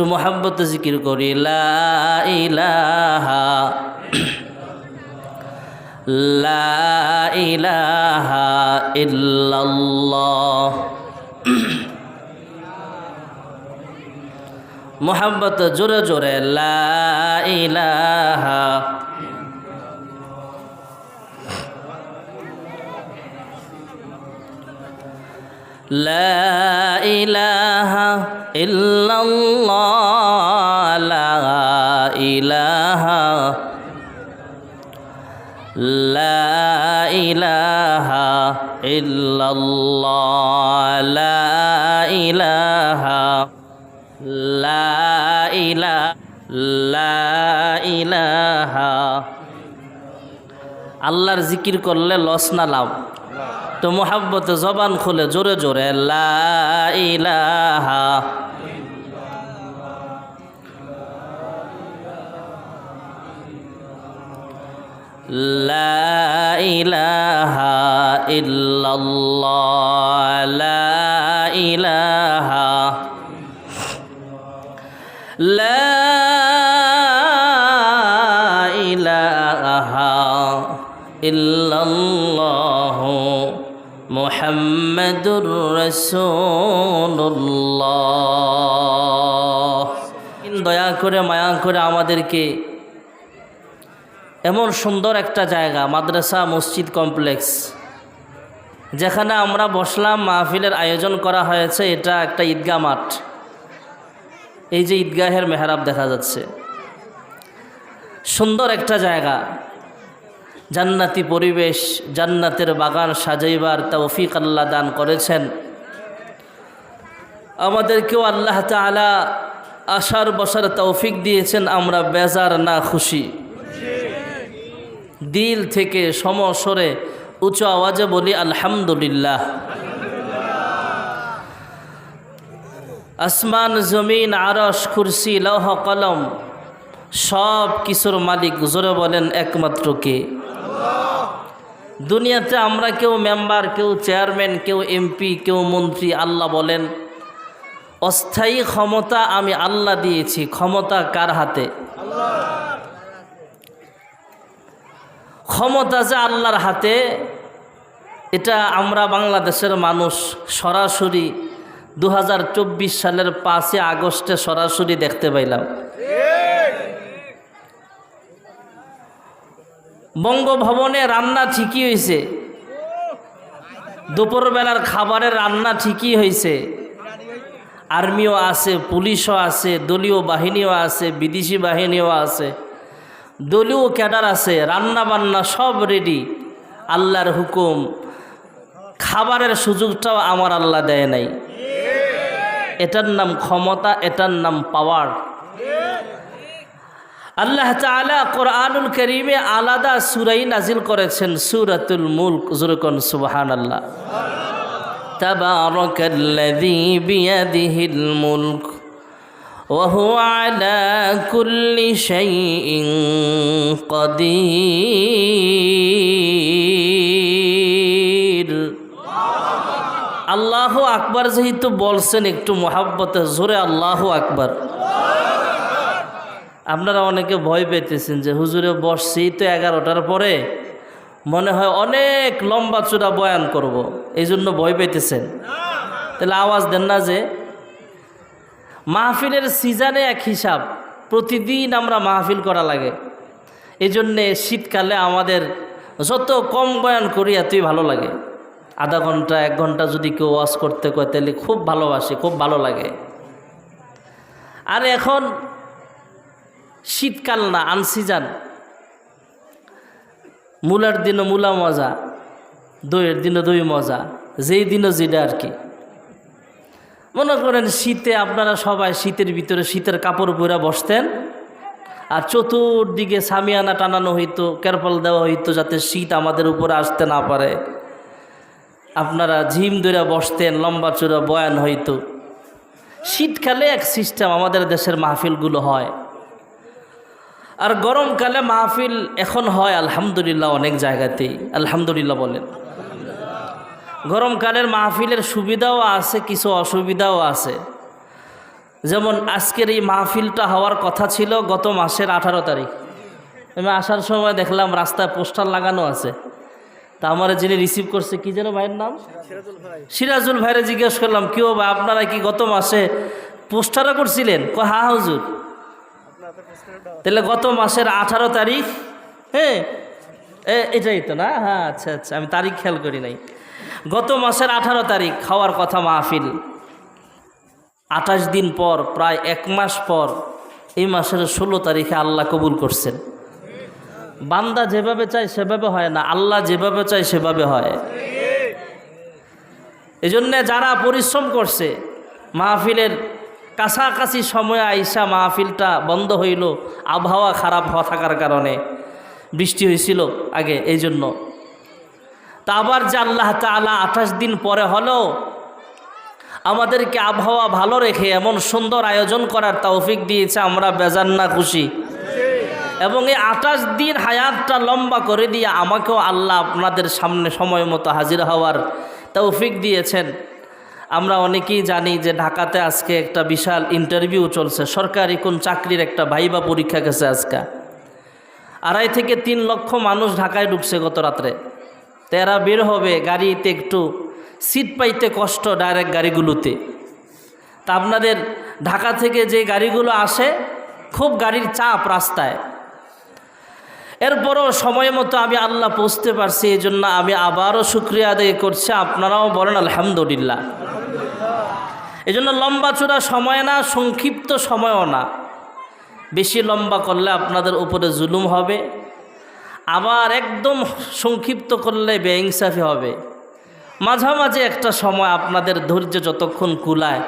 একটু মোহাব্বত জিকির করি মোহাব্বত জোরে জোরে লা لا إله إلا الله لا إله لا إله إلا الله لا إله لا إله لا إله আল্লাহর জিকির করলে লস না লাভ তো মোহাব্বতে জবান খুলে জোরে জোরে, লা ইলাহা লা ইলাহা ইল্লাল্লাহ, লা ইলাহা লা ইলাহা ইল্লাল্লাহ মুহাম্মাদুর দয়া করে, মায়া করে আমাদেরকে এমন সুন্দর একটা জায়গা, মাদ্রাসা মসজিদ কমপ্লেক্স, যেখানে আমরা বসলাম, মাহফিলের আয়োজন করা হয়েছে। এটা একটা ঈদগাহ মাঠ। এই যে ঈদগাহের মেহরাব দেখা যাচ্ছে। সুন্দর একটা জায়গা। জান্নাতি পরিবেশ, জান্নাতের বাগান সাজাইবার তৌফিক আল্লাহ দান করেছেন। আমাদেরকেও আল্লাহ তালা আশার বসার তৌফিক দিয়েছেন, আমরা বেজার না খুশি। দিল থেকে সমস্বরে উঁচু আওয়াজে বলি, আলহামদুলিল্লাহ। আসমান, জমিন আরস কুরসি, লৌহ, কলম, সব কিছুর মালিক জোরে বলেন, একমাত্র কে? দুনিয়াতে আমরা কেউ মেম্বার, কেউ চেয়ারম্যান, কেউ এমপি, কেউ মন্ত্রী, আল্লাহ বলেন, অস্থায়ী ক্ষমতা আমি আল্লাহ দিয়েছি। ক্ষমতা কার হাতে? ক্ষমতা যে আল্লাহর হাতে, এটা আমরা বাংলাদেশের মানুষ সরাসরি দু হাজার চব্বিশ সালের পাঁচই আগস্টে সরাসরি দেখতে পাইলাম। বঙ্গভবনে রান্না ঠিকই হয়েছে দুপুরবেলার খাবারের রান্না ঠিকই হয়েছে আর্মিও আছে, পুলিশও আছে, দলীয় বাহিনীও আছে, বিদেশি বাহিনীও আছে। দলীয় ক্যাডার আছে রান্না বান্না সব রেডি আল্লাহর হুকুম। খাবারের সুযোগটাও আমার আল্লাহ দেয় নাই। এটার নাম ক্ষমতা, এটার নাম পাওয়ার আল্লাহ তালা কোরআনুল করিমে আলাদা সুরাই নাজিল করেছেন সুরাতুল মুলক জুরকন সুবাহান আল্লাহ تبارك الذي بيده الملك وهو على كل شيء قدير আল্লাহ আকবার যেহেতু বলছেন একটু মহাব্বতে জোরে আল্লাহ আকবার আপনারা অনেকে ভয় পেতেছেন যে, হুজুরে, বসছি তো এগারোটার পরে। মনে হয় অনেক লম্বা চূড়া বয়ান করব। এই জন্য ভয় পেতেছেন। তাহলে আওয়াজ দেন না যে, মাহফিলের সিজনে এক হিসাব, প্রতিদিন আমরা মাহফিল করা লাগে। এই জন্যে শীতকালে আমাদের যত কম বয়ান করি, এতই ভালো লাগে। আধা ঘণ্টা, এক ঘণ্টা যদি কেউ ওয়াশ করতে কয়, তাহলে খুব ভালোবাসে, খুব ভালো লাগে। আর এখন শীতকাল না আনসিজান মূলার দিনও মূলা মজা, দইয়ের দিনও দই মজা, যেই দিনও যেটা আর কি। মনে করেন শীতে আপনারা সবাই শীতের ভিতরে শীতের কাপড় পরে বসতেন, আর চতুর্দিকে সামিয়ানা টানানো হইতো কেরপল দেওয়া হইতো, যাতে শীত আমাদের উপরে আসতে না পারে। আপনারা ঝিম ধরে বসতেন, লম্বা চূড়া বয়ান হইতো। শীতকালে এক সিস্টেম আমাদের দেশের মাহফিলগুলো হয়। আর গরমকালে মাহফিল এখন হয়, আলহামদুলিল্লাহ, অনেক জায়গাতেই। আলহামদুলিল্লাহ বলেন। গরমকালের মাহফিলের সুবিধাও আছে, কিছু অসুবিধাও আছে। যেমন আজকের এই মাহফিলটা হওয়ার কথা ছিল গত মাসের আঠারো তারিখ। আমি আসার সময় দেখলাম রাস্তায় পোস্টার লাগানো আছে। তা আমার যিনি রিসিভ করছে, কি যেন ভাইয়ের নাম? সিরাজুল ভাইরে জিজ্ঞেস করলাম কেউ ভাই, আপনারা কি গত মাসে পোস্টারও করছিলেন? ক হা হুজুর। তাহলে গত মাসের আঠারো তারিখ হ্যাঁ এটাই তো না? হ্যাঁ আচ্ছা আচ্ছা আমি তারিখ খেয়াল করি নাই। গত মাসের আঠারো তারিখ, খাওয়ার কথা মাহফিল। আঠাশ দিন পর, প্রায় এক মাস পর, এই মাসের ষোলো তারিখে আল্লাহ কবুল করছেন। বান্দা যেভাবে চায় সেভাবে হয় না, আল্লাহ যেভাবে চায় সেভাবে হয়। এই জন্যে যারা পরিশ্রম করছে, মাহফিলের কাছাকাছি সময়ে আইসা মাহফিলটা বন্ধ হইল, আবহাওয়া খারাপ হওয়া থাকার কারণে। বৃষ্টি হয়েছিল আগে এই জন্য তা আবার যে আল্লাহ তালা আঠাশ দিন পরে হলেও আমাদেরকে আবহাওয়া ভালো রেখে এমন সুন্দর আয়োজন করার তৌফিক দিয়েছে, আমরা বেজান না খুশি। এবং এই আঠাশ দিন হায়াতটা লম্বা করে দিয়ে আমাকেও আল্লাহ আপনাদের সামনে সময় মতো হাজির হওয়ার তৌফিক দিয়েছেন। আমরা অনেকেই জানি যে ঢাকাতে আজকে একটা বিশাল ইন্টারভিউ চলছে। সরকারি কোন চাকরির একটা ভাইবা পরীক্ষা গেছে আজকে। আড়াই থেকে তিন লক্ষ মানুষ ঢাকায় ঢুকছে গত রাত্রে। তেরা বের হবে গাড়িতে একটু সিট পাইতে কষ্ট ডাইরেক্ট গাড়িগুলোতে। তা আপনাদের ঢাকা থেকে যে গাড়িগুলো আসে, খুব গাড়ির চাপ রাস্তায়। এরপরও সময় মতো আমি আল্লাহ পৌঁছতে পারছি এই জন্য আমি আবারও শুক্রিয়া আদায় করছি। আপনারাও বলেন, আলহামদুলিল্লাহ। এই জন্য লম্বা চূড়া সময় না, সংক্ষিপ্ত সময়ও না। বেশি লম্বা করলে আপনাদের উপরে জুলুম হবে। আবার একদম সংক্ষিপ্ত করলে বেইনসাফি হবে। মাঝামাঝি একটা সময় আপনাদের ধৈর্য যতক্ষণ কুলায়,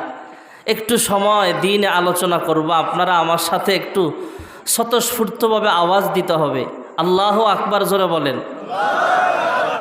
একটু সময় দিনে আলোচনা করব, আপনারা আমার সাথে একটু স্বতঃস্ফূর্তভাবে আওয়াজ দিতে হবে। আল্লাহ আকবার জোরে বলেন।